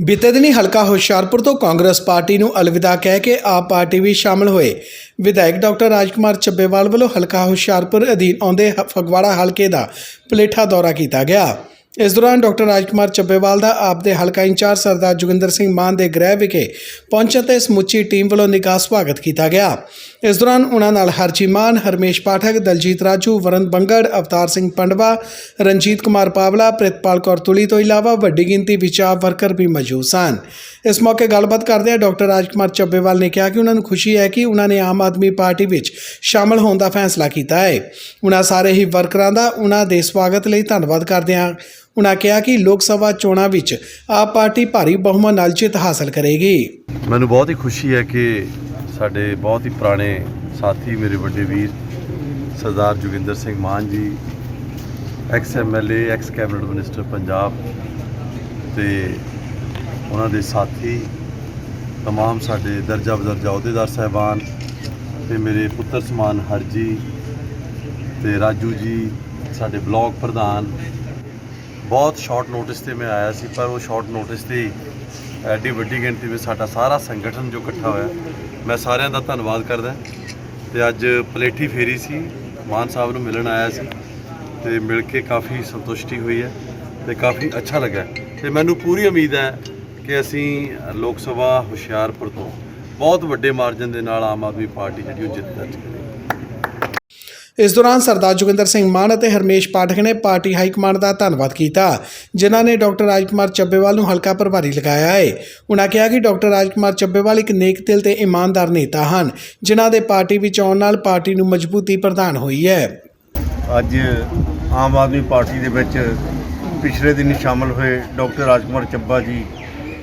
ਬੀਤੇ ਦਿਨੀ ਹਲਕਾ ਹੁਸ਼ਿਆਰਪੁਰ ਤੋਂ ਕਾਂਗਰਸ ਪਾਰਟੀ ਨੂੰ ਅਲਵਿਦਾ ਕਹਿ ਕੇ ਆਪ ਪਾਰਟੀ ਵਿੱਚ ਸ਼ਾਮਲ ਹੋਏ। ਵਿਧਾਇਕ ਡਾਕਟਰ ਰਾਜਕੁਮਾਰ ਚੱਬੇਵਾਲ ਵੱਲੋਂ ਹਲਕਾ ਹੁਸ਼ਿਆਰਪੁਰ ਅਧੀਨ ਆਉਂਦੇ ਫਗਵਾੜਾ ਹਲਕੇ ਦਾ ਪਲੇਠਾ ਦੌਰਾ ਕੀਤਾ ਗਿਆ। ਇਸ ਦੌਰਾਨ ਡਾਕਟਰ ਰਾਜਕੁਮਾਰ ਚੱਬੇਵਾਲ ਦਾ ਆਪ ਦੇ ਹਲਕਾ ਇੰਚਾਰਜ ਸਰਦਾਰ ਜੋਗਿੰਦਰ ਸਿੰਘ ਮਾਨ ਦੇ ਗ੍ਰਹਿ ਵਿਖੇ ਪਹੁੰਚਣ ਤੇ ਸਮੁੱਚੀ ਟੀਮ ਵੱਲੋਂ ਨਿੱਘਾ ਸਵਾਗਤ ਕੀਤਾ ਗਿਆ। ਇਸ ਦੌਰਾਨ ਉਹਨਾਂ ਨਾਲ ਹਰਜੀ ਮਾਨ, ਹਰਮੇਸ਼ ਪਾਠਕ, ਦਲਜੀਤ ਰਾਜੂ ਵਰਨ ਬੰਗੜ, ਅਵਤਾਰ ਸਿੰਘ ਪੰਡਵਾ, ਰਣਜੀਤ ਕੁਮਾਰ ਪਾਵਲਾ, ਪ੍ਰਿਤਪਾਲ ਕੌਰ ਤੁਲੀ ਤੋਂ ਇਲਾਵਾ ਵੱਡੀ ਗਿਣਤੀ ਵਿੱਚ ਆਪ ਵਰਕਰ ਵੀ ਮੌਜੂਦ ਸਨ। ਇਸ ਮੌਕੇ ਗੱਲਬਾਤ ਕਰਦਿਆਂ ਡਾਕਟਰ ਰਾਜਕੁਮਾਰ ਚੱਬੇਵਾਲ ਨੇ ਕਿਹਾ ਕਿ ਉਹਨਾਂ ਨੂੰ ਖੁਸ਼ੀ ਹੈ ਕਿ ਉਹਨਾਂ ਨੇ ਆਮ ਆਦਮੀ ਪਾਰਟੀ ਵਿੱਚ ਸ਼ਾਮਲ ਹੋਣ ਦਾ ਫੈਸਲਾ ਕੀਤਾ ਹੈ। ਉਹਨਾਂ ਸਾਰੇ ਹੀ ਵਰਕਰਾਂ ਦਾ ਉਹਨਾਂ ਦੇ ਸਵਾਗਤ ਲਈ ਧੰਨਵਾਦ ਕਰਦਿਆਂ ਉਹਨਾਂ ਕਿਹਾ ਕਿ ਲੋਕ ਸਭਾ ਚੋਣਾਂ ਵਿੱਚ ਆਪ ਪਾਰਟੀ ਭਾਰੀ ਬਹੁਮਤ ਨਾਲ ਜਿੱਤ ਹਾਸਲ ਕਰੇਗੀ ਮੈਨੂੰ ਬਹੁਤ ਹੀ ਖੁਸ਼ੀ ਹੈ ਕਿ ਸਾਡੇ ਬਹੁਤ ਹੀ ਪੁਰਾਣੇ ਸਾਥੀ ਮੇਰੇ ਵੱਡੇ ਵੀਰ ਸਰਦਾਰ Joginder Singh Mann ji ex MLA ex cabinet minister Punjab ਤੇ ਉਹਨਾਂ ਦੇ ਸਾਥੀ तमाम ਸਾਡੇ ਦਰਜਾ ਬਦਰਜਾ ਅਹੁਦੇਦਾਰ ਸਹਿਬਾਨ ਤੇ ਮੇਰੇ ਪੁੱਤਰ ਸਮਾਨ ਹਰਜੀ ਤੇ ਰਾਜੂ ਜੀ ਸਾਡੇ ਬਲਾਕ ਪ੍ਰਧਾਨ ਬਹੁਤ ਸ਼ਾਰਟ ਨੋਟਿਸ ਤੇ ਮੈਂ ਆਇਆ ਸੀ, ਪਰ ਉਹ ਸ਼ਾਰਟ ਨੋਟਿਸ ਤੇ ਹੀ ਐਡੀ ਵੱਡੀ ਗਿਣਤੀ ਵਿੱਚ ਸਾਡਾ ਸਾਰਾ ਸੰਗਠਨ ਜੋ ਇਕੱਠਾ ਹੋਇਆ, ਮੈਂ ਸਾਰਿਆਂ ਦਾ ਧੰਨਵਾਦ ਕਰਦਾ। ਤੇ ਅੱਜ ਪਲੇਠੀ ਫੇਰੀ ਸੀ, ਮਾਨ ਸਾਹਿਬ ਨੂੰ ਮਿਲਣ ਆਇਆ ਸੀ, ਤੇ ਮਿਲ ਕੇ ਕਾਫੀ ਸੰਤੁਸ਼ਟੀ ਹੋਈ ਹੈ ਤੇ ਕਾਫੀ ਅੱਛਾ ਲੱਗਾ। ਤੇ ਮੈਨੂੰ ਪੂਰੀ ਉਮੀਦ ਹੈ ਕਿ ਅਸੀਂ ਲੋਕ ਸਭਾ ਹੁਸ਼ਿਆਰਪੁਰ ਤੋਂ ਬਹੁਤ ਵੱਡੇ ਮਾਰਜਨ ਦੇ ਨਾਲ ਆਮ ਆਦਮੀ ਪਾਰਟੀ ਜਿਹੜੀ ਉਹ ਜਿੱਤ ਦਰਜ ਕਰੇਗੀ ਇਸ ਦੌਰਾਨ ਸਰਦਾਰ ਜੋਗਿੰਦਰ ਸਿੰਘ ਮਾਨ ਅਤੇ ਹਰਮੇਸ਼ ਪਾਠਕ ਨੇ ਪਾਰਟੀ ਹਾਈ ਕਮਾਂਡ ਦਾ ਧੰਨਵਾਦ ਕੀਤਾ, ਜਿਨ੍ਹਾਂ ਨੇ ਡਾਕਟਰ ਰਾਜਕੁਮਾਰ ਚੱਬੇਵਾਲ ਨੂੰ ਹਲਕਾ ਪ੍ਰਭਾਰੀ ਲਗਾਇਆ ਹੈ ਉਹਨਾਂ ਕਿਹਾ ਕਿ ਡਾਕਟਰ ਰਾਜਕੁਮਾਰ ਚੱਬੇਵਾਲ ਇੱਕ ਨੇਕ ਦਿਲ ਤੇ ਇਮਾਨਦਾਰ ਨੇਤਾ ਹਨ, ਜਿਨ੍ਹਾਂ ਦੇ ਪਾਰਟੀ ਵਿੱਚ ਆਉਣ ਨਾਲ ਪਾਰਟੀ ਨੂੰ ਮਜ਼ਬੂਤੀ ਪ੍ਰਦਾਨ ਹੋਈ ਹੈ। ਅੱਜ ਆਮ ਆਦਮੀ ਪਾਰਟੀ ਦੇ ਵਿੱਚ ਪਿਛਲੇ ਦਿਨ ਸ਼ਾਮਲ ਹੋਏ ਡਾਕਟਰ ਰਾਜਕੁਮਾਰ ਚੱਬਾ ਜੀ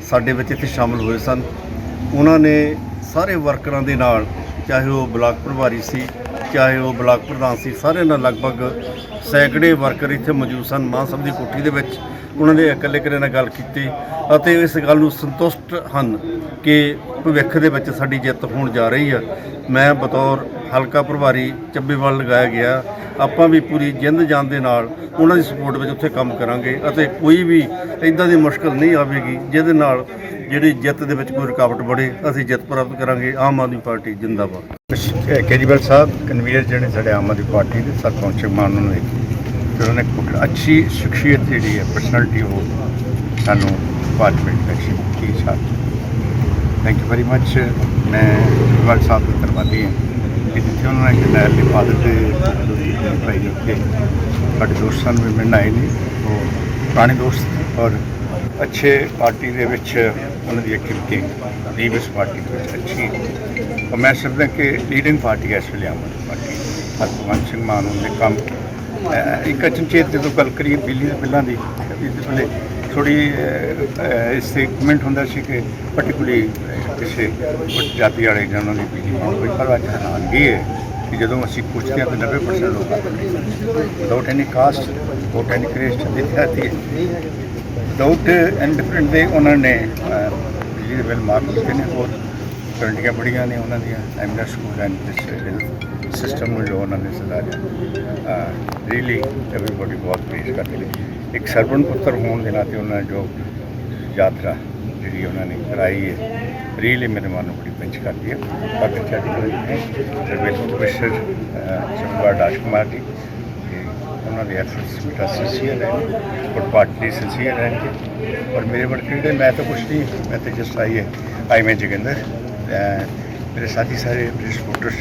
ਸਾਡੇ ਵਿੱਚ ਇੱਥੇ ਸ਼ਾਮਲ ਹੋਏ ਸਨ। ਉਹਨਾਂ ਨੇ ਸਾਰੇ ਵਰਕਰਾਂ ਦੇ ਨਾਲ, ਚਾਹੇ ਉਹ ਬਲਾਕ ਪ੍ਰਭਾਰੀ ਸੀ ਚਾਹੇ ਉਹ ਬਲਾਕ ਪ੍ਰਧਾਨ ਸੀ ਸਾਰੇ ਨਾਲ ਲਗਭਗ ਸੈਂਕੜੇ ਵਰਕਰ ਇੱਥੇ ਮੌਜੂਦ ਸਨ ਮਾਨ ਸਾਹਿਬ ਦੀ ਕੋਠੀ ਦੇ ਵਿੱਚ ਉਹਨਾਂ ਦੇ ਇਕੱਲੇ ਇਕੱਲੇ ਨਾਲ ਗੱਲ ਕੀਤੀ ਅਤੇ ਇਸ ਗੱਲ ਨੂੰ ਸੰਤੁਸ਼ਟ ਹਨ ਕਿ ਭਵਿੱਖ ਦੇ ਵਿੱਚ ਸਾਡੀ ਜਿੱਤ ਹੋਣ ਜਾ ਰਹੀ ਹੈ ਮੈਂ ਬਤੌਰ ਹਲਕਾ ਪ੍ਰਭਾਰੀ ਚੱਬੇਵਾਲ ਲਗਾਇਆ ਗਿਆ। ਆਪਾਂ ਵੀ ਪੂਰੀ ਜਿੰਦ ਜਾਨ ਦੇ ਨਾਲ ਉਹਨਾਂ ਦੀ ਸਪੋਰਟ ਵਿੱਚ ਉੱਥੇ ਕੰਮ ਕਰਾਂਗੇ ਅਤੇ ਕੋਈ ਵੀ ਇਦਾਂ ਦੀ ਮੁਸ਼ਕਲ ਨਹੀਂ ਆਵੇਗੀ, ਜਿਹਦੇ ਨਾਲ ਜਿਹੜੀ ਜਿੱਤ ਦੇ ਵਿੱਚ ਕੋਈ ਰੁਕਾਵਟ ਬਣੇ, ਅਸੀਂ ਜਿੱਤ ਪ੍ਰਾਪਤ ਕਰਾਂਗੇ, ਆਮ ਆਦਮੀ ਪਾਰਟੀ ਜਿੰਦਾਬਾਦ। ਕੇਜਰੀਵਾਲ ਸਾਹਿਬ, ਕਨਵੀਨਰ ਜਿਹੜੇ ਸਾਡੇ ਆਮ ਆਦਮੀ ਪਾਰਟੀ ਦੇ ਸਰ ਪਹੁੰਚੇ ਮਾਨ ਨੂੰ ਵੇਖੀ ਫਿਰ ਉਹਨੇ ਅੱਛੀ ਸ਼ਖਸੀਅਤ ਜਿਹੜੀ ਹੈ ਪਰਸਨੈਲਿਟੀ ਉਹ ਸਾਨੂੰ ਪਾਰਲੀਮੈਂਟ ਵਿੱਚ ਕੀ ਸਾਥ ਥੈਂਕ ਯੂ ਵੈਰੀ ਮੱਚ ਮੈਂ ਕੇਜਰੀਵਾਲ ਸਾਹਿਬ ਦਾ ਧੰਨਵਾਦੀ ਹਾਂ, ਕਿ ਜਿੱਥੇ ਉਹਨਾਂ ਨੇ ਜਨਰਲ ਦੇ ਫਾਦਰ ਤੇ ਭਾਈ ਉੱਥੇ ਸਾਡੇ ਦੋਸਤਾਂ ਨੂੰ ਵੀ ਮਿਲਣ ਆਏ ਨੇ, ਉਹ ਪੁਰਾਣੇ ਦੋਸਤ ਔਰ ਅੱਛੇ ਪਾਰਟੀ ਦੇ ਵਿੱਚ ਉਹਨਾਂ ਦੀ ਐਕਟੀਵਿਟੀ ਲੀਵਸ ਪਾਰਟੀ ਦੇ ਵਿੱਚ ਅੱਛੀ ਔਰ ਮੈਂ ਸਮਝਦਾ ਕਿ ਲੀਡਿੰਗ ਪਾਰਟੀ ਹੈ ਇਸ ਵੇਲੇ ਆਮ ਆਦਮੀ ਪਾਰਟੀ। ਹਰਭਗਵੰਤ ਸਿੰਘ ਮਾਨ ਦੇ ਕੰਮ ਇੱਕ ਅਚਨਚੇਤ ਜਦੋਂ ਗੱਲ ਕਰੀਏ ਬਿੱਲੀ ਦੇ ਬਿੱਲਾਂ ਦੀ, ਇਸ ਵੇਲੇ ਥੋੜੀ ਇਸ ਤੇ ਕਮੈਂਟ ਹੁੰਦਾ ਸੀ ਕਿ ਪਾਰਟਿਕੂਲਰਲੀ ਕਿਸੇ ਜਾਤੀ ਵਾਲੇ ਜਨਾਂ ਦੀ ਬਿਜਲੀ ਮੰਗ ਹੋਈ, ਪਰ ਅੱਜ ਹੈਰਾਨਗੀ ਹੈ ਕਿ ਜਦੋਂ ਅਸੀਂ ਪੁੱਛਦੇ ਹਾਂ ਤਾਂ 90% ਲੋਕ without any caste without any crest ਵਿਦਿਆਰਥੀ ਡਾਊਟ ਐਂਡ ਡਿਫਰੈਂਟ ਦੇ ਉਹਨਾਂ ਨੇ ਅਹ, ਬਿਜਲੀ ਦੇ ਬਿੱਲ ਮਾਫ ਕੀਤੇ ਨੇ ਬਹੁਤ ਗਰੰਟੀਆਂ ਬੜੀਆਂ ਨੇ ਉਹਨਾਂ ਦੀਆਂ ਐਮਡਾ ਸਕੂਲ ਐਂਡ ਦਿਸ ਸਿਸਟਮ ਨੂੰ ਜੋ ਉਹਨਾਂ ਨੇ ਸੁਧਾਰਿਆ ਰੀਲੀ ਐਵਰੀਬਾਡੀ ਬਹੁਤ ਪਲੀਜ਼ ਕਰਦੇ ਨੇ। ਇੱਕ ਸਰਵਣ ਪੁੱਤਰ ਹੋਣ ਦੇ ਨਾਤੇ ਉਹਨਾਂ ਨੇ ਜੋ ਯਾਤਰਾ ਜਿਹੜੀ ਉਹਨਾਂ ਨੇ ਕਰਾਈ ਹੈ ਰੀਲੀ ਮੇਰੇ ਮਨ ਨੂੰ ਬੜੀ ਪਿੰਚ ਕਰਦੀ ਹੈ। ਬਾਕੀ ਚਾਹੀ ਕੋਈ ਹੈ ਸਰਵੇਸ਼ ਕਮਿਸ਼ਨਰ ਚੰਗਾ ਰਾਜਕੁਮਾਰ ਜੀ। ਉਹਨਾਂ ਦੇ ਐਫਰਟਸ ਬੇਟਾ ਸਿੰਸੀਅਰ ਹੈ ਔਰ ਪਾਰਟੀ ਸਿੰਸੀਅਰ ਰਹਿਣਗੇ ਔਰ ਮੇਰੇ ਵਰਕਰ ਦੇ ਮੈਂ ਤਾਂ ਕੁਛ ਨਹੀਂ, ਮੈਂ ਤਾਂ ਜਸਟ ਆਈ ਹੈ ਆਈ ਮੈਂ ਜੋਗਿੰਦਰ ਮੇਰੇ ਸਾਥੀ ਸਾਰੇ ਮੇਰੇ ਸਪੋਰਟਰਸ